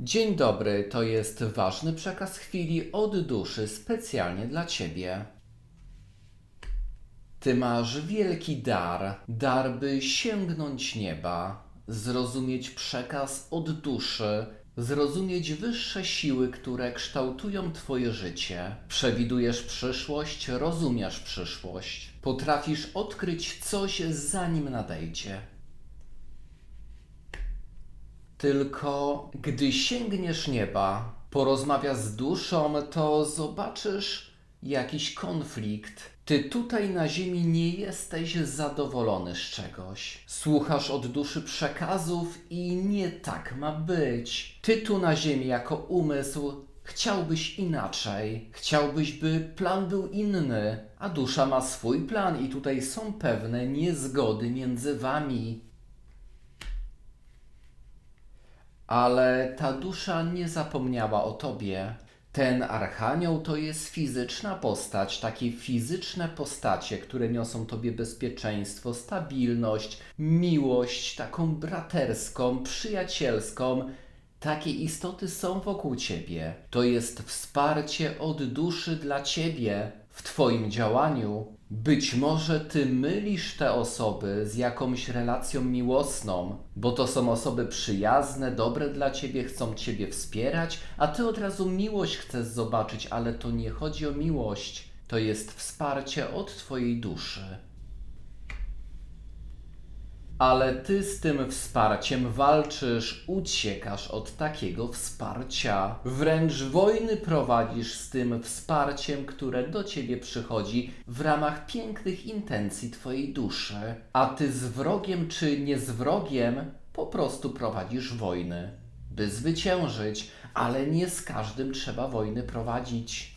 Dzień dobry, to jest ważny przekaz chwili od duszy specjalnie dla Ciebie. Ty masz wielki dar, dar by sięgnąć nieba, zrozumieć przekaz od duszy, zrozumieć wyższe siły, które kształtują Twoje życie. Przewidujesz przyszłość, rozumiesz przyszłość, potrafisz odkryć coś zanim nadejdzie. Tylko gdy sięgniesz nieba, porozmawiasz z duszą, to zobaczysz jakiś konflikt. Ty tutaj na ziemi nie jesteś zadowolony z czegoś. Słuchasz od duszy przekazów i nie tak ma być. Ty tu na ziemi jako umysł chciałbyś inaczej. Chciałbyś, by plan był inny, a dusza ma swój plan i tutaj są pewne niezgody między wami. Ale ta dusza nie zapomniała o tobie. Ten archanioł to jest fizyczna postać, takie fizyczne postacie, które niosą tobie bezpieczeństwo, stabilność, miłość, taką braterską, przyjacielską. Takie istoty są wokół ciebie. To jest wsparcie od duszy dla ciebie w twoim działaniu. Być może ty mylisz te osoby z jakąś relacją miłosną, bo to są osoby przyjazne, dobre dla ciebie, chcą ciebie wspierać, a ty od razu miłość chcesz zobaczyć, ale to nie chodzi o miłość, to jest wsparcie od twojej duszy. Ale ty z tym wsparciem walczysz, uciekasz od takiego wsparcia. Wręcz wojny prowadzisz z tym wsparciem, które do ciebie przychodzi w ramach pięknych intencji twojej duszy. A ty z wrogiem czy nie z wrogiem po prostu prowadzisz wojny, by zwyciężyć, ale nie z każdym trzeba wojny prowadzić.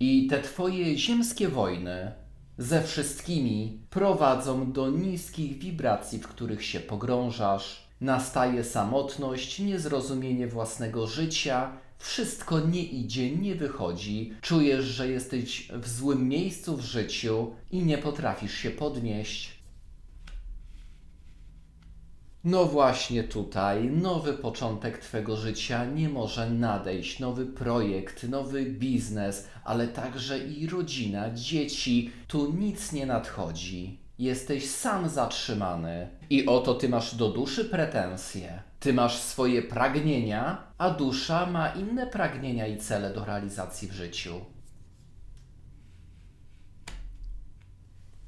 I te twoje ziemskie wojny ze wszystkimi prowadzą do niskich wibracji, w których się pogrążasz. Nastaje samotność, niezrozumienie własnego życia, wszystko nie idzie, nie wychodzi. Czujesz, że jesteś w złym miejscu w życiu i nie potrafisz się podnieść. No właśnie tutaj, nowy początek Twego życia nie może nadejść, nowy projekt, nowy biznes, ale także i rodzina, dzieci, tu nic nie nadchodzi. Jesteś sam zatrzymany i oto Ty masz do duszy pretensje. Ty masz swoje pragnienia, a dusza ma inne pragnienia i cele do realizacji w życiu.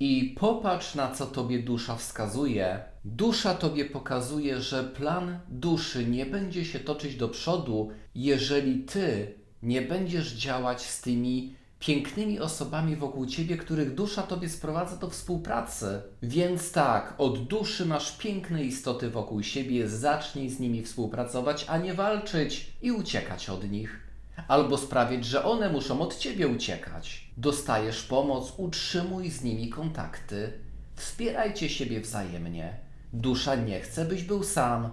I popatrz na co tobie dusza wskazuje. Dusza tobie pokazuje, że plan duszy nie będzie się toczyć do przodu, jeżeli ty nie będziesz działać z tymi pięknymi osobami wokół ciebie, których dusza tobie sprowadza do współpracy. Więc tak, od duszy masz piękne istoty wokół siebie, zacznij z nimi współpracować, a nie walczyć i uciekać od nich albo sprawić, że one muszą od ciebie uciekać. Dostajesz pomoc, utrzymuj z nimi kontakty. Wspierajcie siebie wzajemnie. Dusza nie chce, byś był sam.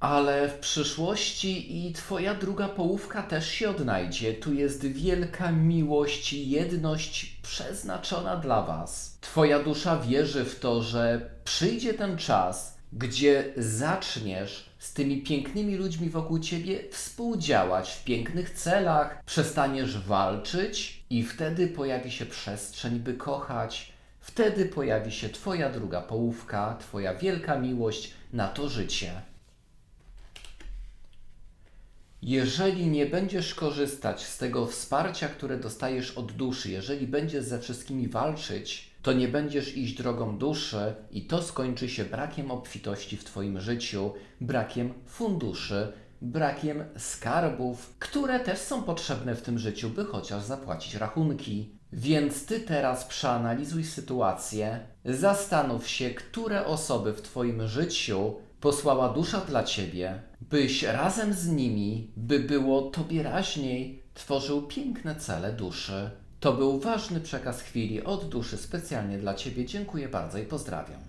Ale w przyszłości i twoja druga połówka też się odnajdzie. Tu jest wielka miłość i jedność przeznaczona dla was. Twoja dusza wierzy w to, że przyjdzie ten czas, gdzie zaczniesz z tymi pięknymi ludźmi wokół ciebie współdziałać w pięknych celach, przestaniesz walczyć i wtedy pojawi się przestrzeń, by kochać. Wtedy pojawi się Twoja druga połówka, Twoja wielka miłość na to życie. Jeżeli nie będziesz korzystać z tego wsparcia, które dostajesz od duszy, jeżeli będziesz ze wszystkimi walczyć, to nie będziesz iść drogą duszy i to skończy się brakiem obfitości w Twoim życiu, brakiem funduszy, brakiem skarbów, które też są potrzebne w tym życiu, by chociaż zapłacić rachunki. Więc Ty teraz przeanalizuj sytuację, zastanów się, które osoby w Twoim życiu posłała dusza dla Ciebie, byś razem z nimi, by było Tobie raźniej, tworzył piękne cele duszy. To był ważny przekaz chwili od duszy specjalnie dla Ciebie. Dziękuję bardzo i pozdrawiam.